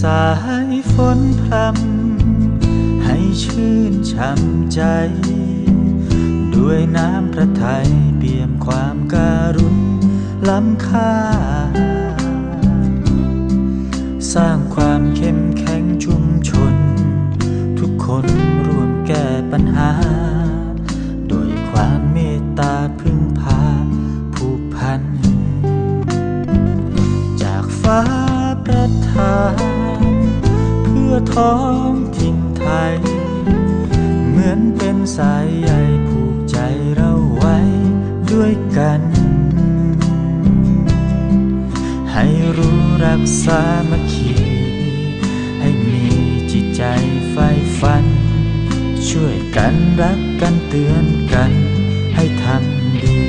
สายฝนพรำให้ชื่นช่ำใจ ด้วยน้ำพระทัยเปี่ยมความการุณล้ำค่า สร้างความเข้มแข็งชุมชน ทุกคนร่วมแก้ปัญหา เพื่องถิ่นไทย เหมือนเป็นสายใยผูกใจเราไว้ด้วยกัน ให้รู้รักสามัคคีให้มีจิตใจใฝ่ฝัน ช่วยกันรักกันเตือนกันให้ทำดี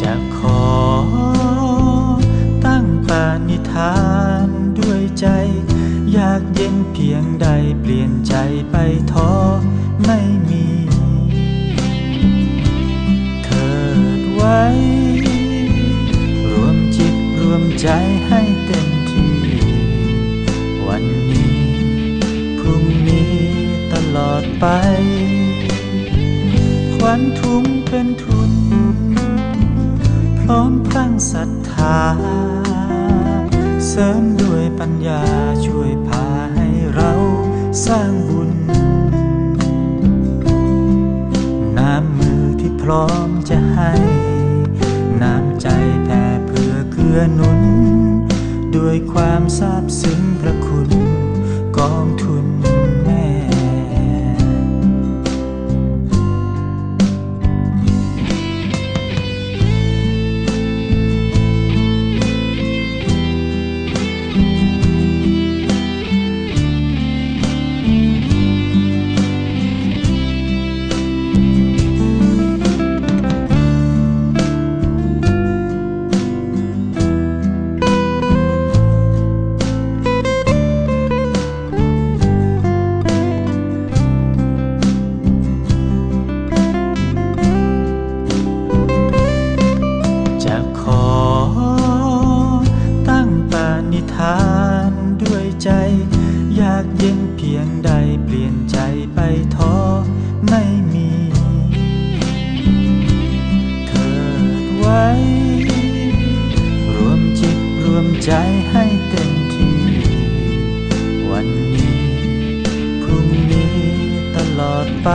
จะขอ ปานิธานด้วยใจ อยากเย็นเพียงใดเปลี่ยนใจไปท้อไม่มี เถิดไว้ รวมจิตรวมใจให้เต็มที่ วันนี้ พรุ่งนี้ตลอดไปควันทุ่งเป็นทุน พร้อมพลังศรัทธา เสริมด้วยปัญญาช่วยพาให้เราสร้างบุญ น้ำมือที่พร้อมจะให้ น้ำใจแผ่เพื่อเกื้อหนุน ด้วยความซาบซึ้งพระ เพียงใดเปลี่ยนใจไปท้อไม่มี เถิดไว้ รวมจิตรวมใจให้เต็มที่ วันนี้ พรุ่งนี้ตลอดไป